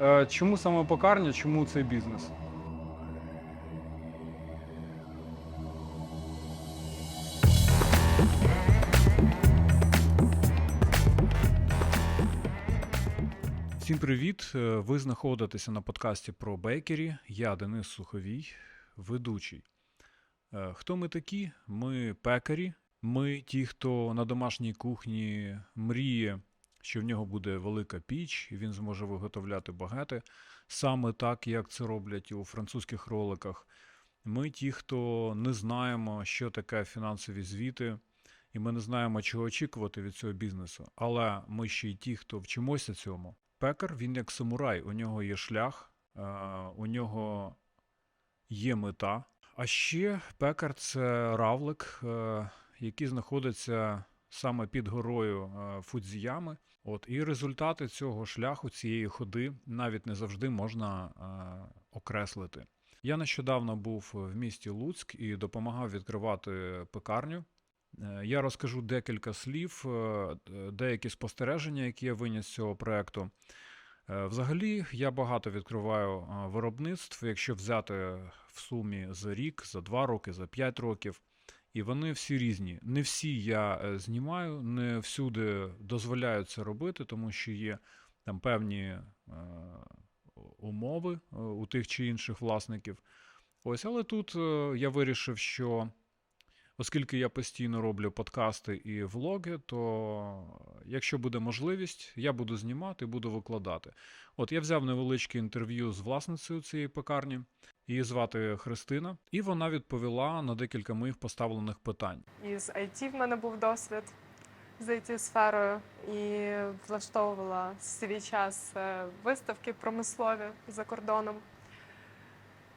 Е, Чому саме пекарня, чому цей бізнес? Всім привіт! Е, Ви знаходитеся на подкасті про бейкері. Я Денис Суховій, ведучий. Е, Хто ми такі? Ми пекарі. Ми ті, хто на домашній кухні мріє, що в нього буде велика піч, і він зможе виготовляти багети саме так, як це роблять у французьких роликах. Ми ті, хто не знаємо, що таке фінансові звіти, і ми не знаємо, чого очікувати від цього бізнесу. Але ми ще й ті, хто вчимося цьому. Пекар він як самурай, у нього є шлях, е, у нього є мета. А ще пекар це равлик, е, який знаходиться саме під горою е, Фудзіями. От і результати цього шляху, цієї ходи, навіть не завжди можна е, окреслити. Я нещодавно був в місті Луцьк і допомагав відкривати пекарню. Е, Я розкажу декілька слів, деякі спостереження, які я виніс з цього проекту. Взагалі, я багато відкриваю виробництв, якщо взяти в сумі за рік, за два роки, за п'ять років. І вони всі різні. Не всі я е, знімаю, не всюди дозволяю це робити, тому що є там певні е, умови е, у тих чи інших власників. Ось, але тут я вирішив, що оскільки я постійно роблю подкасти і влоги, то якщо буде можливість, я буду знімати, буду викладати. От я взяв невеличке інтерв'ю з власницею цієї пекарні. Її звати Христина, і вона відповіла на декілька моїх поставлених питань. І з IT в мене був досвід з it сферою і влаштовувала свій час е, виставки промислові за кордоном.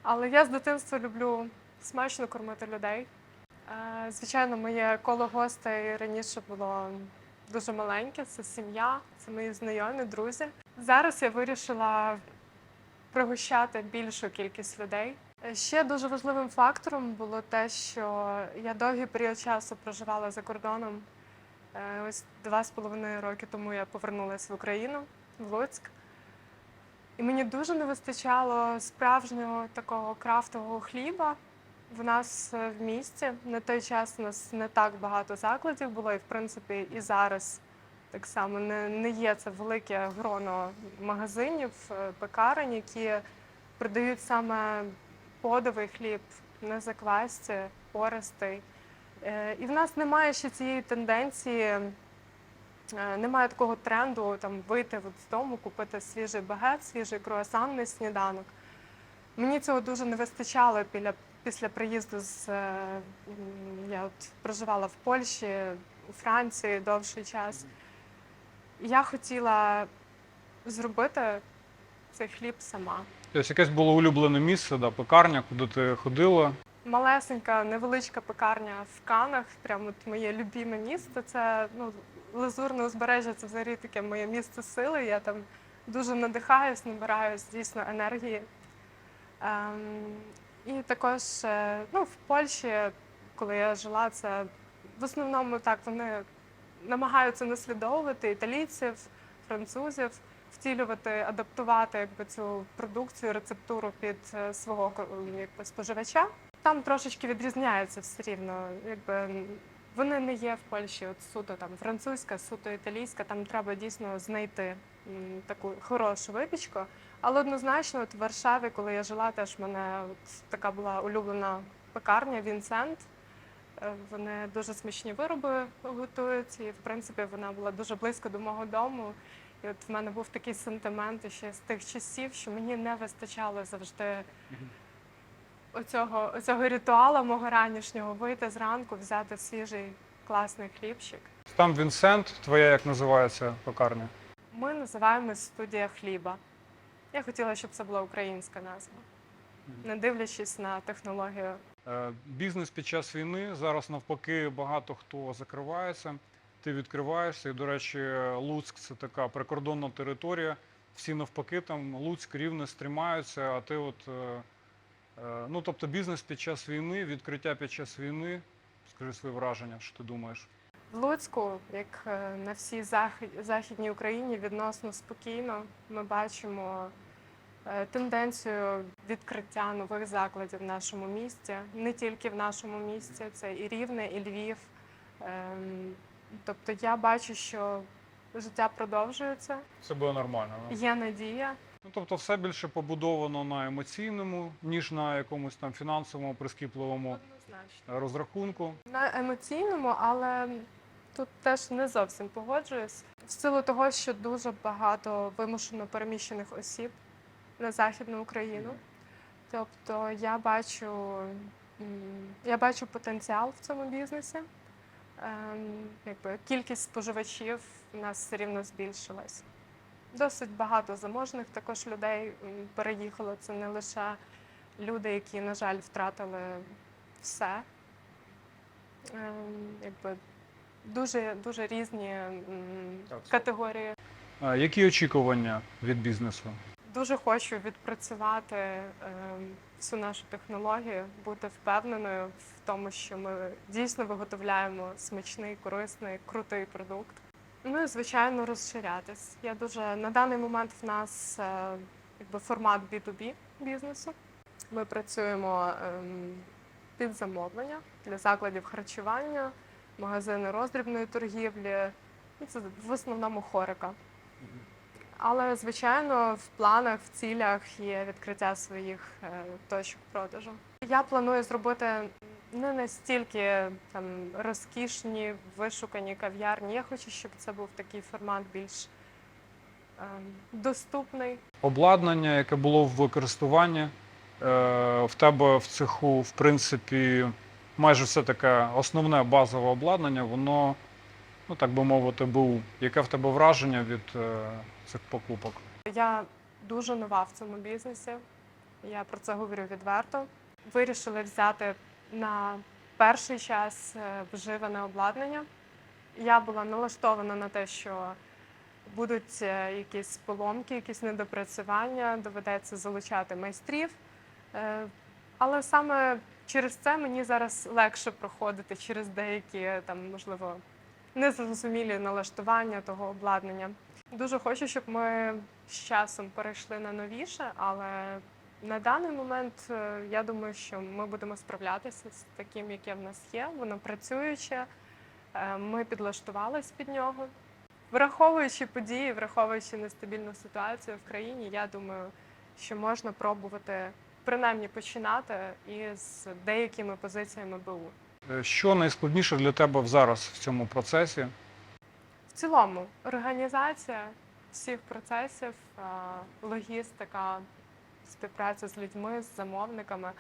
Але я з дитинства люблю смачно кормити людей. Е, Звичайно, моє коло гостей раніше було дуже маленьке, це сім'я, це мої знайомі, друзі. Зараз я вирішила пригощати більшу кількість людей. Ще дуже важливим фактором було те, що я довгий період часу проживала за кордоном. Е, Ось два з половиною роки тому я повернулася в Україну, в Луцьк. І мені дуже не вистачало справжнього такого крафтового хліба. В нас е, в місті на той час у нас не так багато закладів було, і в принципі і зараз так само не, не є це велике гроно магазинів, е, пекарень, які продають саме подовий хліб на заквасці, пористий. Е, І в нас немає ще цієї тенденції, немає такого тренду там вийти з дому, купити свіжий багет, свіжий круасан на сніданок. Мені цього дуже не вистачало біля, після приїзду з е, я от проживала в Польщі, у Франції довший час. Я хотіла зробити цей хліб сама. Тобто якесь було улюблене місце, да, пекарня, куди ти ходила. Малесенька, невеличка пекарня в Канах, прямо от моє любіме місце. Це ну, лазурне узбережжя, це взагалі таке моє місце сили. Я там дуже надихаюсь, набираюсь дійсно енергії. Ем, і також е, ну, в Польщі, коли я жила, це в основному так вони намагаються наслідовувати італійців, французів, втілювати, адаптувати якби, цю продукцію, рецептуру під е, свого якби, споживача. Там трошечки відрізняється все рівно. Якби, вони не є в Польщі от суто там французька, суто італійська. Там треба дійсно знайти таку хорошу випічку. Але однозначно, от в Варшаві, коли я жила, теж в мене от така була улюблена пекарня Вінсент. Е, Вони дуже смачні вироби готують, і в принципі вона була дуже близько до мого дому. І от в мене був такий сентимент ще з тих часів, що мені не вистачало завжди оцього, оцього ритуалу мого ранішнього вийти зранку, взяти свіжий класний хлібчик. Там Вінсент, твоя як називається пекарня? Ми називаємо студія хліба. Я хотіла, щоб це була українська назва, не дивлячись на технологію. Е, Бізнес під час війни зараз навпаки багато хто закривається. Ти відкриваєшся, і, до речі, Луцьк це така прикордонна територія. Всі навпаки, там Луцьк рівне стримаються, а ти от. е, е, Ну, тобто бізнес під час війни, відкриття під час війни. Скажи свої враження, що ти думаєш? В Луцьку, як е, на всій західній Україні, відносно спокійно. Ми бачимо е, тенденцію відкриття нових закладів в нашому місті, не тільки в нашому місті, це і Рівне, і Львів. Ем, Тобто я бачу, що життя продовжується, Це буде нормально. да? є надія. Ну, тобто, все більше побудовано на емоційному, ніж на якомусь там фінансовому, прискіпливому Однозначно. розрахунку. На емоційному, але тут теж не зовсім погоджуюсь. В силу того, що дуже багато вимушено переміщених осіб на Західну Україну. Тобто я бачу, я бачу потенціал в цьому бізнесі. Ем, Якби кількість споживачів у нас все рівно збільшилась. Досить багато заможних також людей переїхало. Це не лише люди, які, на жаль, втратили все. Ем, Якби дуже, дуже різні м, категорії. А які очікування від бізнесу? Дуже хочу відпрацювати ем, всю нашу технологію, бути впевненою в тому, що ми дійсно виготовляємо смачний, корисний, крутий продукт. Ну і звичайно розширятись. Я дуже на даний момент в нас е, якби формат B2B бізнесу. Ми працюємо ем, під замовлення для закладів харчування, магазини роздрібної торгівлі. І це в основному хорика. Але, звичайно, в планах, в цілях є відкриття своїх е, точок продажу. Я планую зробити не настільки там розкішні, вишукані кав'ярні. Я хочу, щоб це був такий формат більш ем, доступний. Обладнання, яке було в користуванні е, в тебе в цеху, в принципі, майже все таке основне базове обладнання, воно, ну так би мовити, був. Яке в тебе враження від е, цих покупок? Я дуже нова в цьому бізнесі. Я про це говорю відверто. Вирішили взяти на перший час е, вживане обладнання. Я була налаштована на те, що будуть е, якісь поломки, якісь недопрацювання, доведеться залучати майстрів. Але саме через це мені зараз легше проходити через деякі там, можливо, незрозумілі налаштування того обладнання. Дуже хочу, щоб ми з часом перейшли на новіше, але на даний момент е, я думаю, що ми будемо справлятися з таким, яке в нас є. Воно працююче. е, Ми підлаштувались під нього. Враховуючи події, враховуючи нестабільну ситуацію в країні, я думаю, що можна пробувати принаймні починати із деякими позиціями БУ. Е, Що найскладніше для тебе зараз в цьому процесі? В цілому, організація всіх процесів, е, логістика, співпраця з людьми, з замовниками,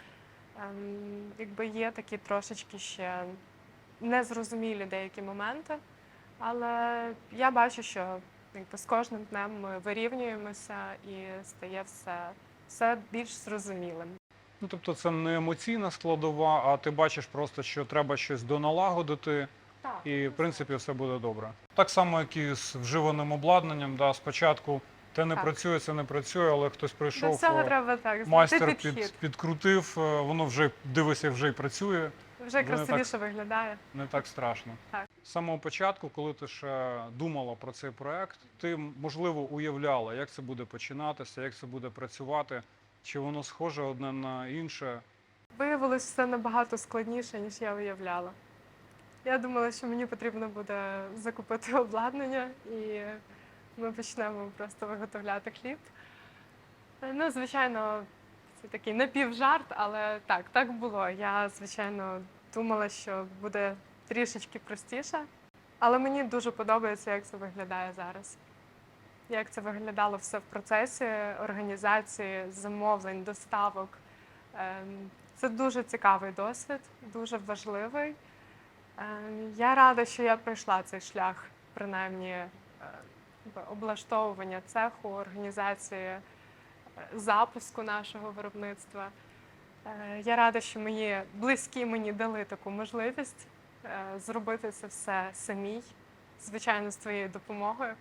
ем, якби є такі трошечки ще незрозумілі деякі моменти. Але я бачу, що якби, з кожним днем ми вирівнюємося і стає все, все більш зрозумілим. Ну, тобто, це не емоційна складова, а ти бачиш просто, що треба щось доналагодити, Так. і в принципі все буде добре. Так само, як і з вживаним обладнанням. Да, спочатку те не Так. працює, це не працює, але хтось До прийшов, всього е, треба так знайти майстер підхід. під, підкрутив, е, воно вже дивися, вже й працює. Вже Вони так- красивіше виглядає. Не так страшно. Так. З самого початку, коли ти ще думала про цей проект, ти можливо уявляла, як це буде починатися, як це буде працювати, чи воно схоже одне на інше. Виявилось все набагато складніше, ніж я уявляла. Я думала, що мені потрібно буде закупити обладнання і ми почнемо просто виготовляти хліб. Е, Ну, звичайно, це такий напівжарт, але так, так було. Я, звичайно, думала, що буде трішечки простіше. Але мені дуже подобається, як це виглядає зараз. Як це виглядало все в процесі організації, замовлень, доставок. Ем, Це дуже цікавий досвід, дуже важливий. Ем, Я рада, що я пройшла цей шлях, принаймні е, облаштовування цеху, організації е, запуску нашого виробництва. Е, Я рада, що мої близькі мені дали таку можливість е, зробити це все самій, звичайно, з твоєю допомогою.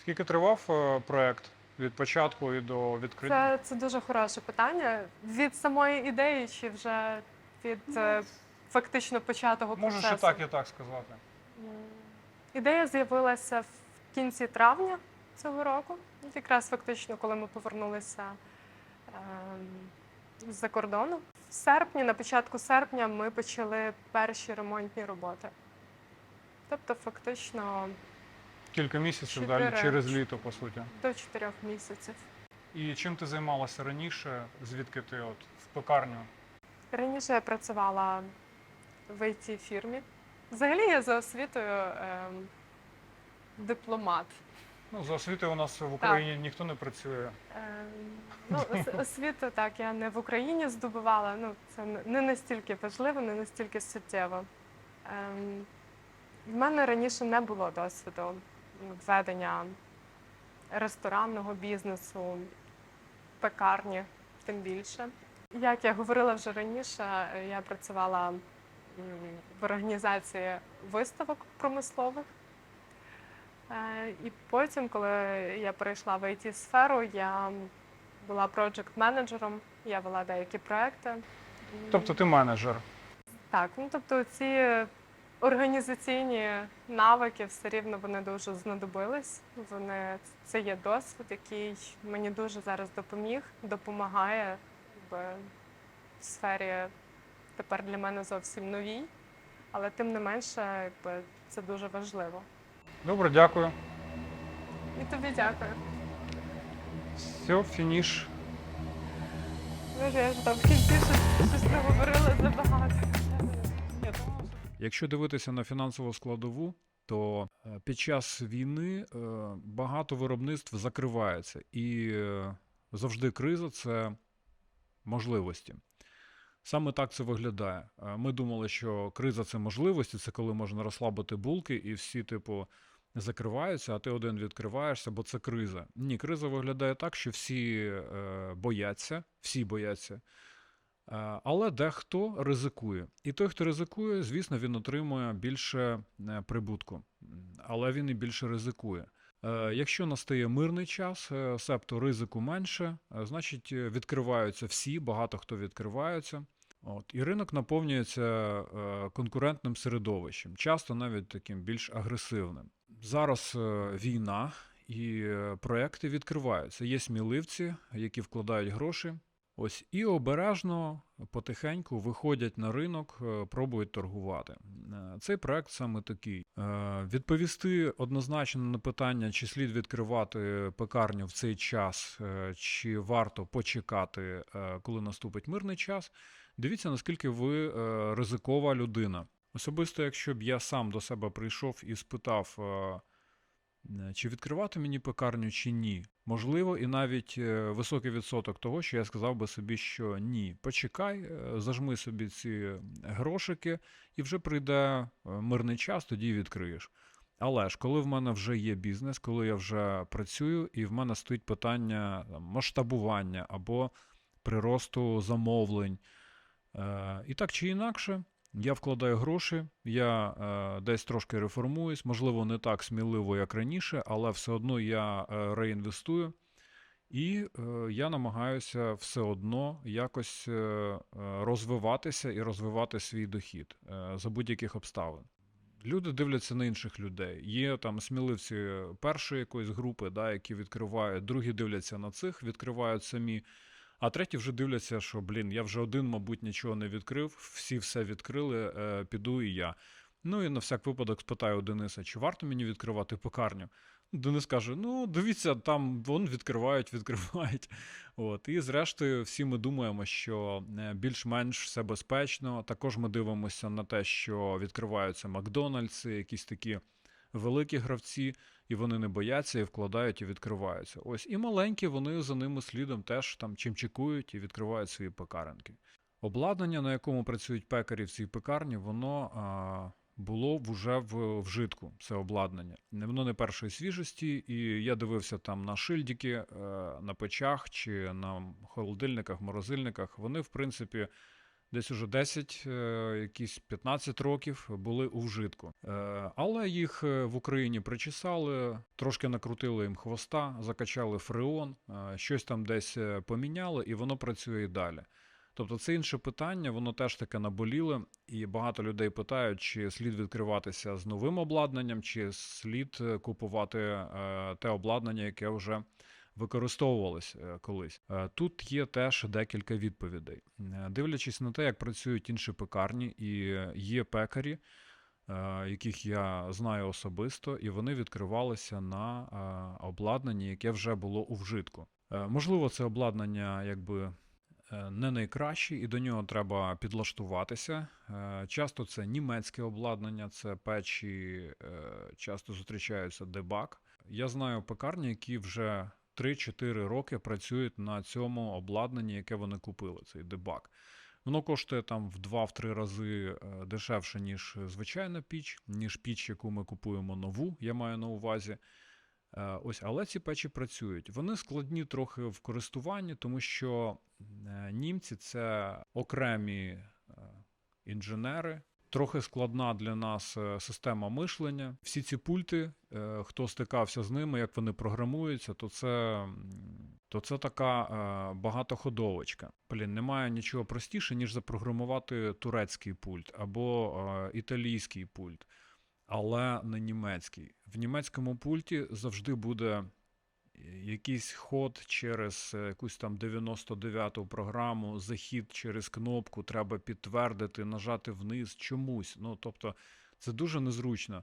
Скільки тривав проект від початку і до відкриття? Це, це дуже хороше питання. Від самої ідеї чи вже від е, фактично початого Можеш процесу? і так, і так сказати. Ідея з'явилася в кінці травня цього року, якраз фактично, коли ми повернулися ем, з-за кордону. В серпні, на початку серпня, ми почали перші ремонтні роботи. Тобто, фактично Кілька місяців Чотири. далі через літо, по суті. до чотирьох місяців. І чим ти займалася раніше? Звідки ти от в пекарню? Раніше я працювала в it фірмі. Взагалі я за освітою ем, дипломат. Ну, за освітою у нас в Україні ніхто не працює. Ем, ну, ос- освіту так я не в Україні здобувала. Ну, це не- не настільки важливо, не настільки суттєво. Ем, в мене раніше не було досвіду ведення ресторанного бізнесу, пекарні, тим більше. Як я говорила вже раніше, е, я працювала м, в організації виставок промислових. І потім, коли я перейшла в it сферу я була проджект-менеджером, я вела деякі проекти. Тобто ти менеджер. так, ну тобто ці організаційні навики все рівно вони дуже знадобились. Вони це є досвід, який мені дуже зараз допоміг, допомагає в сфері тепер для мене зовсім новій, але тим не менше, якби це дуже важливо. Добре, дякую. І тобі дякую. Все, фініш. Боже, я ж там в кінці щось, щось не говорила забагато. Якщо дивитися на фінансову складову, то е, під час війни е, багато виробництв закривається, і е, завжди криза це можливості. Саме так це виглядає. Ми думали, що криза це можливості, це коли можна розслабити булки, і всі, типу, закриваються, а ти один відкриваєшся, бо це криза. Ні, криза виглядає так, що всі е, бояться, всі бояться. Е, Але дехто ризикує. І той, хто ризикує, звісно, він отримує більше е, прибутку, але він і більше ризикує. Якщо настає мирний час, себто ризику менше, значить відкриваються всі, багато хто відкриваються. От, і ринок наповнюється конкурентним середовищем, часто навіть таким більш агресивним. Зараз е, війна і е, проекти відкриваються. Є сміливці, які вкладають гроші, Ось і обережно, потихеньку виходять на ринок, е, пробують торгувати. Цей проект саме такий. Відповісти однозначно на питання, чи слід відкривати пекарню в цей час, чи варто почекати, коли наступить мирний час. Дивіться, наскільки ви ризикова людина. Особисто, якщо б я сам до себе прийшов і спитав. е, Е, Чи відкривати мені пекарню, чи ні? Можливо, і навіть е, високий відсоток того, що я сказав би собі, що ні. Почекай, зажми собі ці грошики, і вже прийде мирний час, тоді відкриєш. Але ж коли в мене вже є бізнес, коли я вже працюю, і в мене стоїть питання масштабування або приросту замовлень, і так чи інакше, я вкладаю гроші, я е, десь трошки реформуюсь, можливо, не так сміливо, як раніше, але все одно я е, реінвестую. І е, я намагаюся все одно якось е, е, розвиватися і розвивати свій дохід е, за будь-яких обставин. Люди дивляться на інших людей. Є там сміливці першої якоїсь групи, да, які відкривають, другі дивляться на цих, відкривають самі. А треті вже дивляться, що блін, я вже один, мабуть, нічого не відкрив, всі все відкрили, е, піду і я. Ну і на всяк випадок спитаю у Дениса, чи варто мені відкривати пекарню? Денис каже: ну, дивіться, там вон відкривають, відкривають. От. І зрештою, всі ми думаємо, що е, більш-менш все безпечно. Також ми дивимося на те, що відкриваються Макдональдси, якісь такі великі гравці, і вони не бояться, і вкладають, і відкриваються. Ось і маленькі, вони за ними слідом теж там чимчикують і відкривають свої пекаренки. Обладнання, на якому працюють пекарі в цій пекарні, воно а, було вже в вжитку, це обладнання. Воно не першої свіжості, і я дивився там на шильдики, е, на печах чи на холодильниках, морозильниках. Вони, в принципі, десь уже 10, е, якісь 15 років були у вжитку. Е, Але їх е, в Україні причесали, трошки накрутили їм хвоста, закачали фреон, щось там десь поміняли, і воно працює і далі. Тобто це інше питання, воно теж таке наболіле, і багато людей питають, чи слід відкриватися з новим обладнанням, чи слід купувати те обладнання, яке вже використовувалися е, колись. Е, Тут є теж декілька відповідей. Е, Дивлячись на те, як працюють інші пекарні, і є пекарі, яких я знаю особисто, і вони відкривалися на обладнанні, яке вже було у вжитку. Можливо, це обладнання якби не найкраще, і до нього треба підлаштуватися. Часто це німецьке обладнання, це печі, часто зустрічаються дебак. Я знаю пекарні, які вже 3-4 роки працюють на цьому обладнанні, яке вони купили, цей дебак. Воно коштує там в 2-3 рази е, дешевше, ніж звичайна піч, ніж піч, яку ми купуємо нову, я маю на увазі. Е, Ось, але ці печі працюють. Вони складні трохи в користуванні, тому що е, німці це окремі е, інженери. Трохи складна для нас е, система мишлення. Всі ці пульти, е, хто стикався з ними, як вони програмуються, то це, то це така е, багатоходовочка. Блін, немає нічого простіше, ніж запрограмувати турецький пульт або італійський пульт але не німецький. В німецькому пульті завжди буде якийсь ход через е, якусь там 99-ту програму, захід через кнопку, треба підтвердити, нажати вниз чомусь. Ну, тобто, це дуже незручно.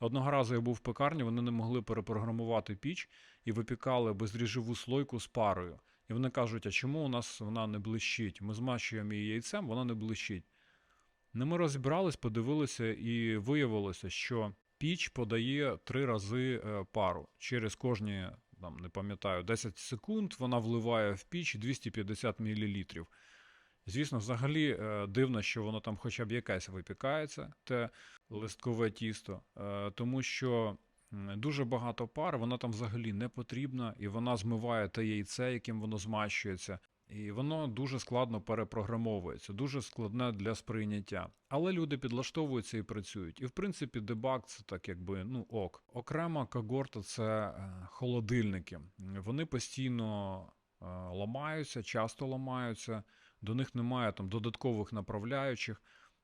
Одного разу я був в пекарні, вони не могли перепрограмувати піч і випікали бездріжджову слойку з парою. І вони кажуть: а чому у нас вона не блищить? Ми змащуємо її яйцем, вона не блищить. Ну, ми розібрались, подивилися, і виявилося, що піч подає три рази е, пару. Через кожні, там, не пам'ятаю, 10 секунд вона вливає в піч 250 мл. Звісно, взагалі е, дивно, що воно там хоча б якесь випікається, те листкове тісто, е, тому що дуже багато пар, вона там взагалі не потрібна, і вона змиває те яйце, яким воно змащується. І воно дуже складно перепрограмовується, дуже складне для сприйняття. Але люди підлаштовуються і працюють. І в принципі, дебаг це так, якби ну ок. Окрема когорта це е, холодильники. Вони постійно е, ламаються, часто ламаються, до них немає там додаткових направляючих.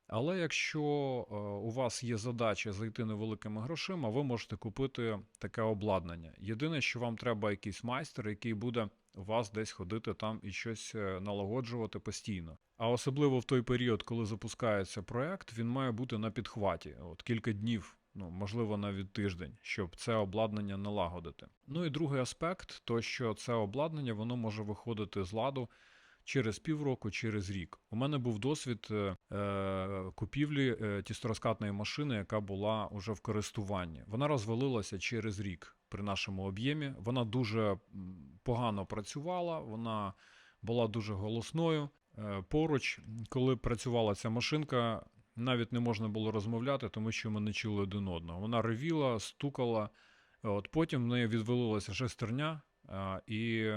Але якщо е, у вас є задача зайти невеликими грошима, ви можете купити таке обладнання. Єдине, що вам треба якийсь майстер, який буде у вас десь ходити там і щось е, налагоджувати постійно. А особливо в той період, коли запускається проект, він має бути на підхваті. От кілька днів, ну можливо, навіть тиждень, щоб це обладнання налагодити. Ну і другий аспект, то що це обладнання воно може виходити з ладу через півроку, через рік. У мене був досвід е, е, купівлі е, тісторозкатної машини, яка була уже в користуванні. Вона розвалилася через рік при нашому об'ємі. Вона дуже погано працювала, вона була дуже голосною. Е, поруч, коли працювала ця машинка, навіть не можна було розмовляти, тому що ми не чули один одного. Вона ревіла, стукала. От потім в неї відвалилася шестерня, і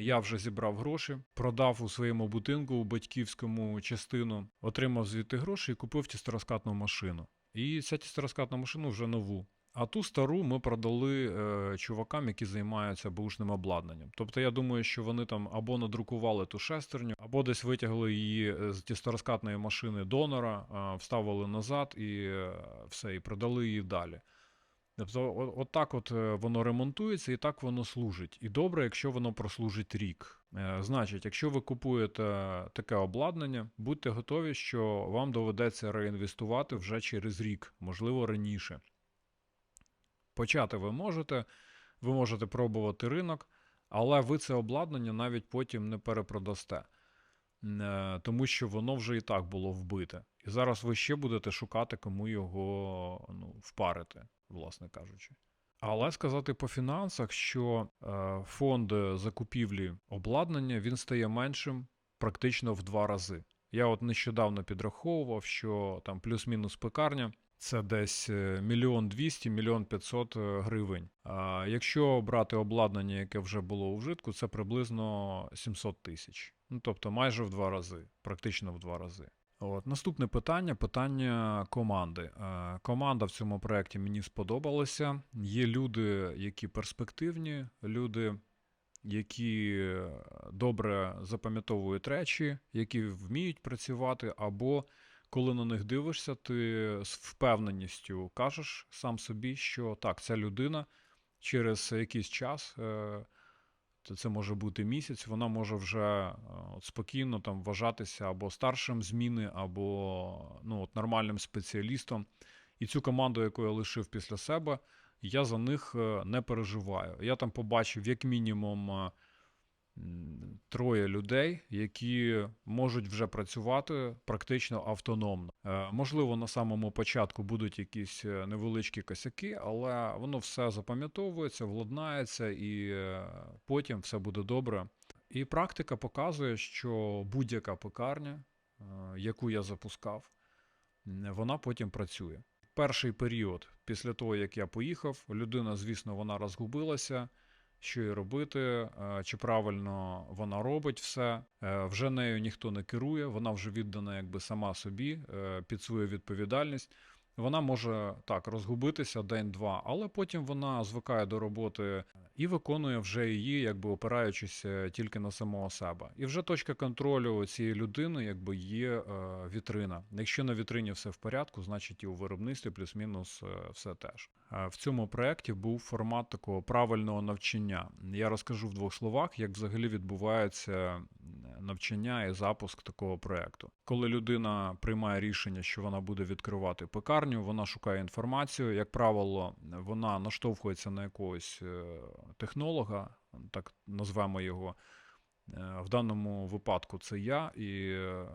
я вже зібрав гроші, продав у своєму будинку у батьківському частину, отримав звідти гроші і купив тісторозкатну машину. І ця тісторозкатна машина вже нову. А ту стару ми продали е, чувакам, які займаються бушним обладнанням. Тобто я думаю, що вони там або надрукували ту шестерню, або десь витягли її е, з тісторозкатної машини донора, е, вставили назад і е, все, і продали її далі. Тобто, от так от е, воно ремонтується і так воно служить. І добре, якщо воно прослужить рік. Е, Значить, якщо ви купуєте таке обладнання, будьте готові, що вам доведеться реінвестувати вже через рік, можливо, раніше. Почати ви можете, ви можете пробувати ринок, але ви це обладнання навіть потім не перепродасте, Е, тому що воно вже і так було вбите. І зараз ви ще будете шукати, кому його ну, впарити, власне кажучи. Але сказати по фінансах, що е, фонд закупівлі обладнання він стає меншим практично в два рази. Я от нещодавно підраховував, що там плюс-мінус пекарня це десь е, мільйон двісті, мільйон п'ятсот е, гривень. А якщо брати обладнання, яке вже було у вжитку, це приблизно 700 тисяч. Ну тобто майже в два рази, практично в два рази. От наступне питання питання команди. Е, команда в цьому проєкті мені сподобалася. Є люди, які перспективні, люди, які е, добре запам'ятовують речі, які вміють працювати, або коли на них дивишся, ти з впевненістю кажеш сам собі, що так, ця людина через якийсь час е, то це може бути місяць, вона може вже е, от, спокійно там вважатися або старшим зміни, або ну, от, нормальним спеціалістом. І цю команду, яку я лишив після себе, я за них е, не переживаю. Я там побачив як мінімум е, троє людей, які можуть вже працювати практично автономно. Е, Можливо, на самому початку будуть якісь е, невеличкі косяки, але воно все запам'ятовується, владнається, і е, потім все буде добре. І практика показує, що будь-яка пекарня, яку я запускав, вона потім працює. Перший період, після того, як я поїхав, людина, звісно, вона розгубилася, що їй робити, е, чи правильно вона робить все. Е, Вже нею ніхто не керує, вона вже віддана якби сама собі е, під свою відповідальність. Вона може так розгубитися день-два, але потім вона звикає до роботи і виконує вже її, якби опираючись е, тільки на самого себе. І вже точка контролю цієї людини, якби є е, вітрина. Якщо на вітрині все в порядку, значить і у виробництві плюс-мінус е, все теж. В цьому проєкті був формат такого правильного навчання. Я розкажу в двох словах, як взагалі відбувається навчання і запуск такого проєкту. Коли людина приймає рішення, що вона буде відкривати пекарню, вона шукає інформацію. Як правило, вона наштовхується на якогось е, технолога, так назвемо його. Е, В даному випадку це я, і е,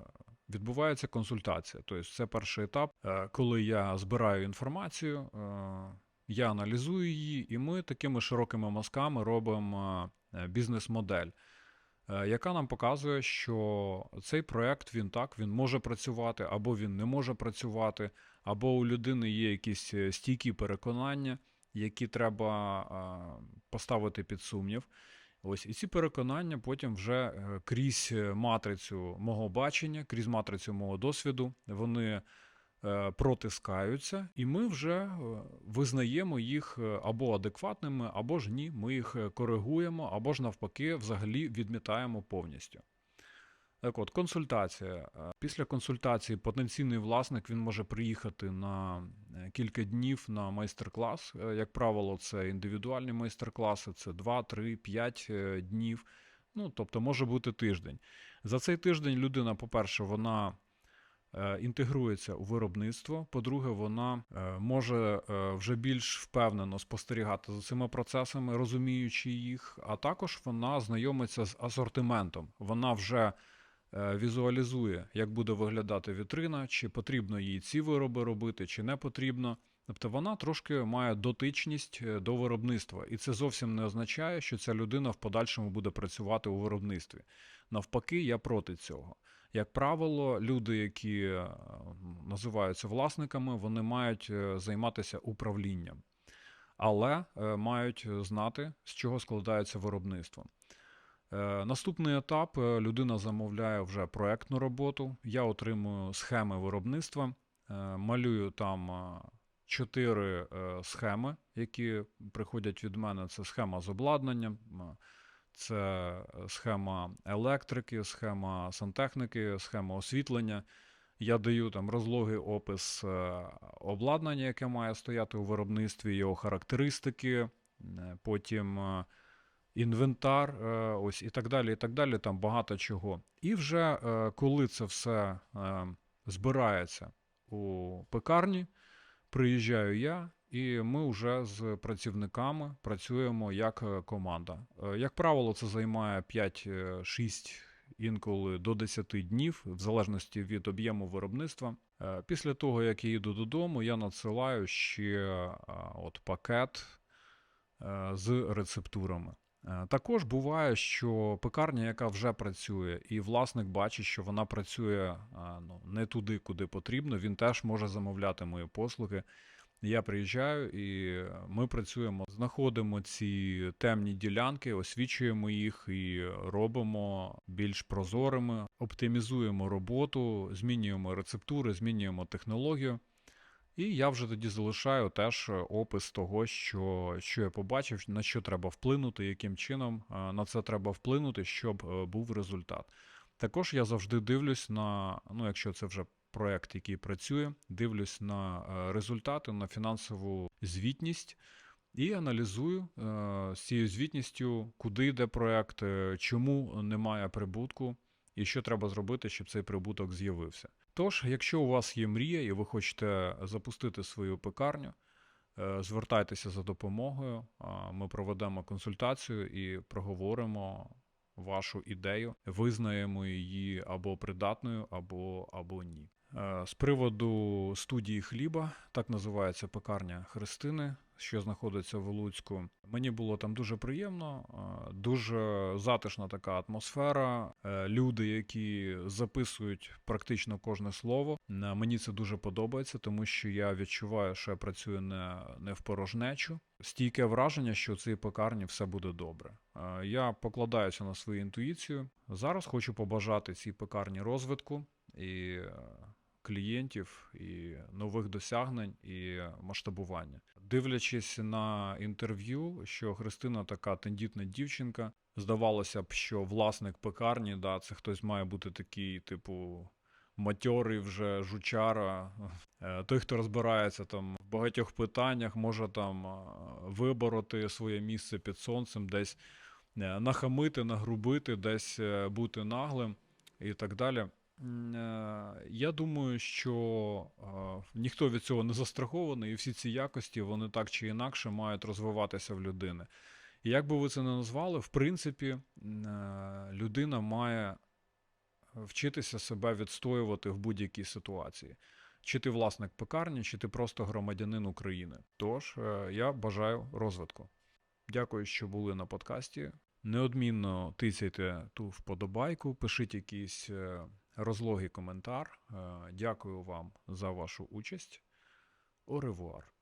відбувається консультація. Тобто, це перший етап, коли я збираю інформацію, я аналізую її, і ми такими широкими мазками робимо бізнес-модель, яка нам показує, що цей проект він так він може працювати, або він не може працювати, або у людини є якісь е, стійкі переконання, які треба е, поставити під сумнів. Ось і ці переконання потім вже е, крізь е, матрицю мого бачення, крізь матрицю мого досвіду, вони е, протискаються, і ми вже е, визнаємо їх е, або адекватними, або ж ні. Ми їх е, коригуємо, або ж навпаки, взагалі відмітаємо повністю. Так от, консультація. Е, Після консультації потенційний власник він може приїхати на е, кілька днів на майстер-клас. Е, Як правило, це індивідуальні майстер-класи, це 2, 3, 5 е, днів. Ну, тобто може бути тиждень. За цей тиждень людина, по-перше, вона е, інтегрується у виробництво. По-друге, вона е, може е, вже більш впевнено спостерігати за цими процесами, розуміючи їх, а також вона знайомиться з асортиментом. Вона вже е, візуалізує, як буде виглядати вітрина, чи потрібно їй ці вироби робити, чи не потрібно. Тобто вона трошки має дотичність е, до виробництва, і це зовсім не означає, що ця людина в подальшому буде працювати у виробництві. Навпаки, я проти цього. Як правило, люди, які е, називаються власниками, вони мають е, займатися управлінням, але е, мають знати, з чого складається виробництво. Наступний етап людина замовляє вже проектну роботу. Я отримую схеми виробництва, малюю там чотири схеми, які приходять від мене. Це схема з обладнанням, це е, схема електрики, схема сантехніки, схема освітлення. Я даю там розлогий опис е, обладнання, яке має стояти у виробництві, його характеристики, е, потім інвентар, ось і так далі. І так далі. Там багато чого. І вже коли це все збирається у пекарні, приїжджаю я, і ми вже з працівниками працюємо як е, команда. Е, Як правило, це займає 5-6 інколи до 10 днів, в залежності від об'єму виробництва. Е, Після того, як я їду додому, я надсилаю ще е, от пакет е, з рецептурами. Е, Також буває, що пекарня, яка вже працює, і власник бачить, що вона працює е, ну, не туди, куди потрібно, він теж може замовляти мої послуги. Я приїжджаю і ми працюємо, знаходимо ці темні ділянки, освічуємо їх і робимо більш прозорими, оптимізуємо роботу, змінюємо рецептури, змінюємо технологію. І я вже тоді залишаю теж опис того, що, що я побачив, на що треба вплинути, яким чином е, на це треба вплинути, щоб е, був результат. Також я завжди дивлюсь на, ну якщо це вже проект, який працює, дивлюсь на е, результати, на фінансову звітність. і аналізую е, з цією звітністю, куди йде проект, е, чому немає прибутку, і що треба зробити, щоб цей прибуток з'явився. Тож, якщо у вас є мрія і ви хочете запустити свою пекарню, звертайтеся за допомогою. Ми проведемо консультацію і проговоримо вашу ідею, визнаємо її або придатною, або, або ні. Е, З приводу студії хліба, так називається пекарня Христини, що знаходиться в Луцьку. Мені було там дуже приємно, е, дуже затишна така атмосфера. е, Люди, які записують практично кожне слово. Мені це дуже подобається, тому що я відчуваю, що я працюю не, не в порожнечу. Стійке враження, що в цій пекарні все буде добре. Я покладаюся на свою інтуїцію. Зараз хочу побажати цій пекарні розвитку і клієнтів, і нових досягнень, і масштабування. Дивлячись на інтерв'ю, що Христина така тендітна дівчинка, здавалося б, що власник пекарні, да, це хтось має бути такий, типу. Матьорий вже жучара, Е, той, хто розбирається там в багатьох питаннях, може там е, вибороти своє місце під сонцем, десь е, нахамити, нагрубити, десь бути наглим і так далі. Е, Я думаю, що е, ніхто від цього не застрахований, і всі ці якості вони так чи інакше мають розвиватися в людини. І як би ви це не назвали, в принципі, е, людина має вчитися себе відстоювати в будь-якій ситуації. Чи ти власник пекарні, чи ти просто громадянин України. Тож я бажаю розвитку. Дякую, що були на подкасті. Неодмінно тицяйте ту вподобайку, пишіть якийсь е, розлогий коментар. Е, Дякую вам за вашу участь. Revoir.